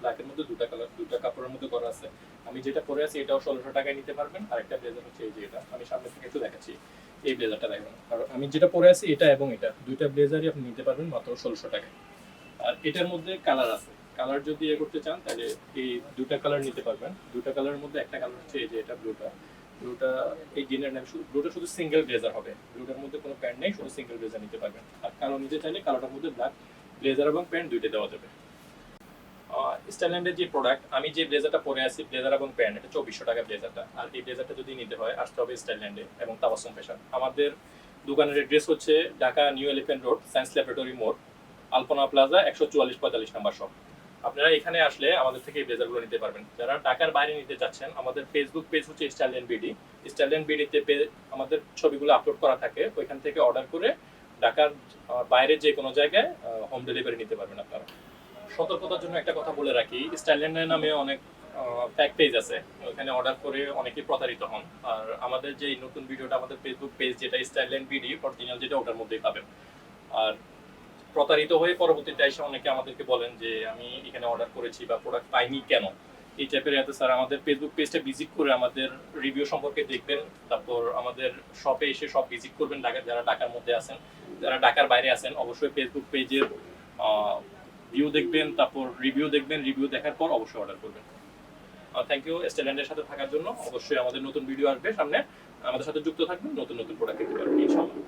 ব্ল্যাকের মধ্যে দুটা কালার দুটা কাপড়ের মধ্যে করা আছে। আমি যেটা পরে আছি এটাও ষোলোশো টাকায় নিতে পারবেন। আর একটা ব্লেজার হচ্ছে এই যে এটা। আমি সামনে থেকে একটু দেখাচ্ছি এই ব্লেজারটা দেখবেন আর আমি যেটা পরে আছি এটা এবং এটা, দুইটা ব্লেজারই আপনি নিতে পারবেন মাত্র ষোলোশো টাকায়। আর এটার মধ্যে কালার আছে। কালার যদি এ করতে চান, তাহলে এই দুটা কালার নিতে পারবেন। দুটা কালারের মধ্যে একটা কালার হচ্ছে এই যে এটা ব্লুটা ব্লুটা এই ডিনার শুধু ব্লুটা শুধু সিঙ্গেল ব্লেজার হবে। ব্লুটার মধ্যে কোনো প্যান্ট নেই, শুধু সিঙ্গেল ব্লেজার নিতে পারবেন। আর কালো নিতে চাইলে কালোটার মধ্যে ব্ল্যাক ব্লেজার এবং প্যান্ট দুইটা দেওয়া যাবে। স্টাইল্যান্ডের যে প্রোডাক্ট আমি যে ব্লেজারটা পরে আছি ব্লেজার এবং প্যান্ট এটা চব্বিশশো টাকা ব্লেজারটা আর এই ব্লেজারটা যদি নিতে হয়, আসতে হবে স্টাইল্যান্ডে এবং তাবাসম পেশার আমাদের দোকানের অ্যাড্রেস হচ্ছে Dhaka new elephant road, science laboratory মোড়, আলপনা প্লাজা, একশো চুয়াল্লিশ পঁয়তাল্লিশ নাম্বার শপ। আপনারা এখানে আসলে আমাদের থেকে এই ব্লেজারগুলো নিতে পারবেন। যারা ঢাকার বাইরে নিতে চাচ্ছেন, আমাদের ফেসবুক পেজ হচ্ছে স্টাইল্যান্ড বিডি। স্টাইল্যান্ড বিডিতে আমাদের ছবিগুলো আপলোড করা থাকে, ওইখান থেকে অর্ডার করে ঢাকার বাইরে যে কোনো জায়গায় হোম ডেলিভারি নিতে পারবেন আপনারা। সতর্কতার জন্য একটা কথা বলে রাখি। স্টাইল্যান্ডের নামে অনেক প্যাক পেজ আছে। ওখানে অর্ডার করে অনেকেই প্রতারিত হন। আর আমাদের যে নতুন ভিডিওটা আমাদের ফেসবুক পেজ যেটা স্টাইল্যান্ড বিডি অরিজিনাল যেটা, ওটার মধ্যেই পাবেন। আর প্রতারিত হয়ে পরবর্তীতে এসে অনেকে আমাদেরকে বলেন যে, আমি এখানে অর্ডার করেছি বা প্রোডাক্ট পাইনি কেন? এই টাইপের এত স্যার আমাদের ফেসবুক পেজটা ভিজিট করে আমাদের রিভিউ সম্পর্কে দেখবেন। তারপর আমাদের শপে এসে সব ভিজিট করবেন। ঢাকা যারা ঢাকার মধ্যে আছেন, যারা ঢাকার বাইরে আছেন, অবশ্যই ফেসবুক পেজের ভিউ দেখবেন, তারপর রিভিউ দেখবেন রিভিউ দেখার পর অবশ্যই অর্ডার করবেন। থ্যাংক ইউ স্টেল্যান্ডের সাথে থাকার জন্য অবশ্যই আমাদের নতুন ভিডিও আসবে সামনে। আমাদের সাথে যুক্ত থাকবেন, নতুন নতুন প্রোডাক্ট দেখতে পারবেন, ইনশাআল্লাহ।